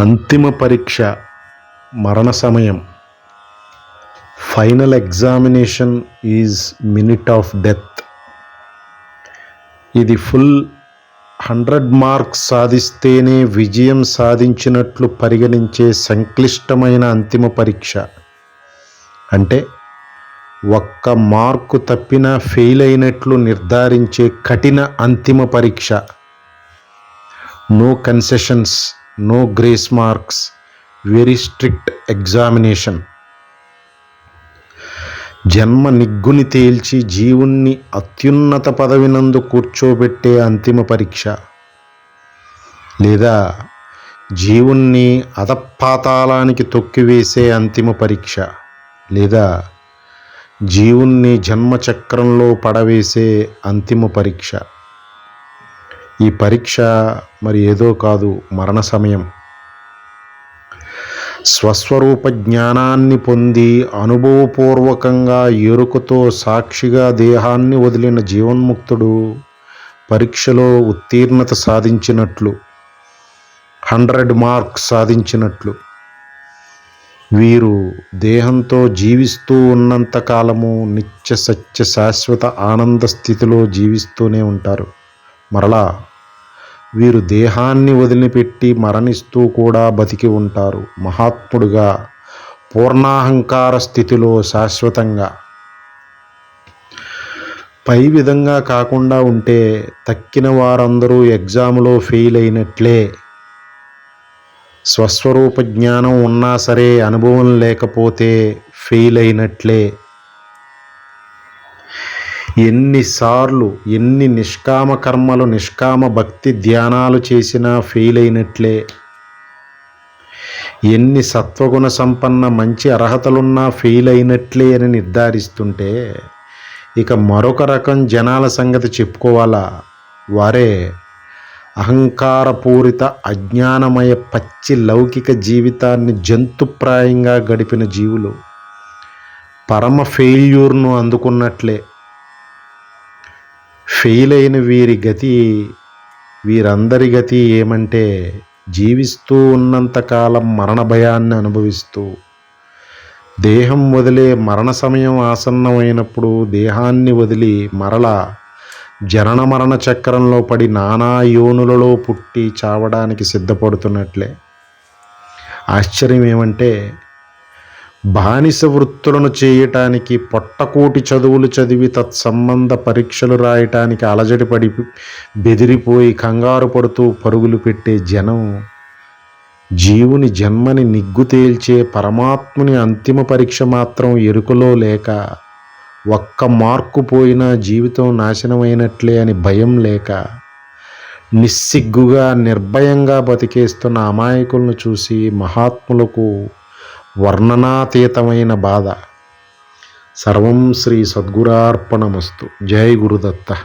అంతిమ పరీక్ష మరణ సమయం. Final examination is minute of death ఇది ఫుల్ హండ్రెడ్ మార్క్స్ సాధిస్తేనే విజయం సాధించినట్లు పరిగణించే సంక్లిష్టమైన అంతిమ పరీక్ష. అంటే ఒక్క మార్కు తప్పినా ఫెయిల్ అయినట్లు నిర్ధారించే కఠిన అంతిమ పరీక్ష. No concessions no grace marks very strict examination జన్మ నిగ్గుని తేల్చి జీవుణ్ణి అత్యున్నత పదవినందు కూర్చోబెట్టే అంతిమ పరీక్ష. లేదా జీవుణ్ణి అధపాతాళానికి తొక్కివేసే అంతిమ పరీక్ష. లేదా జీవుణ్ణి జన్మచక్రంలో పడవేసే అంతిమ పరీక్ష. ఈ పరీక్ష మరి ఏదో కాదు మరణ సమయం. స్వస్వరూప జ్ఞానాన్ని పొంది అనుభవపూర్వకంగా ఎరుకతో సాక్షిగా దేహాన్ని వదిలిన జీవన్ముక్తుడు పరీక్షలో ఉత్తీర్ణత సాధించినట్లు హండ్రెడ్ మార్క్స్ సాధించినట్లు. వీరు దేహంతో జీవిస్తూ ఉన్నంత కాలము నిత్య సత్య శాశ్వత ఆనంద స్థితిలో జీవిస్తూనే ఉంటారు. మరలా వీరు దేహాన్ని వదిలిపెట్టి మరణిస్తూ కూడా బతికి ఉంటారు. మహాత్ముడుగా పూర్ణాహంకార స్థితిలో శాశ్వతంగా. పై విధంగా కాకుండా ఉంటే తక్కిన వారందరూ ఎగ్జామ్లో ఫెయిల్ అయినట్లే. స్వస్వరూప జ్ఞానం ఉన్నా సరే అనుభవం లేకపోతే ఫెయిల్ అయినట్లే. ఎన్నిసార్లు ఎన్ని నిష్కామ కర్మలు నిష్కామ భక్తి ధ్యానాలు చేసినా ఫెయిల్ అయినట్లే. ఎన్ని సత్వగుణ సంపన్న మంచి అర్హతలున్నా ఫెయిల్ అయినట్లే అని నిర్ధారిస్తుంటే ఇక మరొక రకం జనాల సంగతి చెప్పుకోవాలా? వారే అహంకారపూరిత అజ్ఞానమయ పచ్చి లౌకిక జీవితాన్ని జంతుప్రాయంగా గడిపిన జీవులు పరమ ఫెయిల్యూర్ను అందుకున్నట్లే. ఫెయిల్ అయిన వీరి గతి వీరందరి గతి ఏమంటే జీవిస్తూ ఉన్నంతకాలం మరణ భయాన్ని అనుభవిస్తూ దేహం వదిలే మరణ సమయం ఆసన్నమైనప్పుడు దేహాన్ని వదిలి మరల జనన మరణ చక్రంలో పడి నానా యోనులలో పుట్టి చావడానికి సిద్ధపడుతున్నట్లే. ఆశ్చర్యం ఏమంటే బానిస వృత్తులను చేయటానికి పొట్టకోటి చదువులు చదివి తత్సంబంధ పరీక్షలు రాయటానికి అలజడి పడి బెదిరిపోయి కంగారు పడుతూ పరుగులు పెట్టే జనం. జీవుని జన్మని నిగ్గు తేల్చే పరమాత్ముని అంతిమ పరీక్ష మాత్రం ఎరుకలో లేక ఒక్క మార్కు పోయినా జీవితం నాశనమైనట్లే అని భయం లేక నిస్సిగ్గుగా నిర్భయంగా బతికేస్తున్న అమాయకులను చూసి మహాత్ములకు వర్ణనాతీతమైన బాధ. సర్వం శ్రీ సద్గురార్పణమస్తు. జై గురుదత్త.